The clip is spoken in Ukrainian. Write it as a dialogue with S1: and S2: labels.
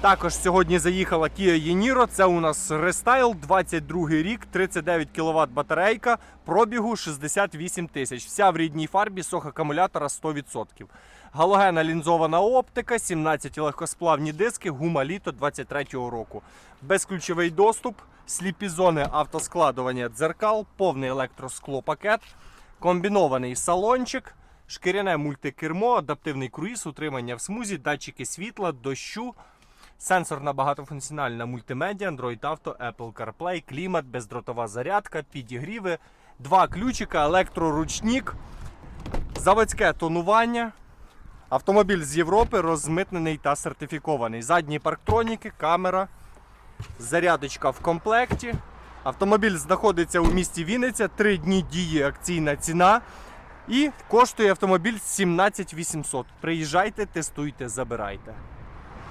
S1: Також сьогодні заїхала Kia Yeniro. Це у нас рестайл, 22 рік, 39 кВт батарейка, пробігу 68 тисяч. Вся в рідній фарбі, сох акумулятора 100%. Галогена лінзована оптика, 17 легкосплавні диски, гума літо 23-го року. Безключовий доступ, сліпі зони автоскладування дзеркал, повний електросклопакет, комбінований салончик. Шкіряне мультикермо, адаптивний круїз, утримання в смузі, датчики світла, дощу, сенсорна багатофункціональна мультимедіа, Android Auto, Apple CarPlay, клімат, бездротова зарядка, підігріви, два ключика, електроручник, заводське тонування. Автомобіль з Європи розмитнений та сертифікований. Задні парктроніки, камера, зарядочка в комплекті. Автомобіль знаходиться у місті Вінниця, 3 дні діє акційна ціна. І коштує автомобіль 17 800. Приїжджайте, тестуйте, забирайте.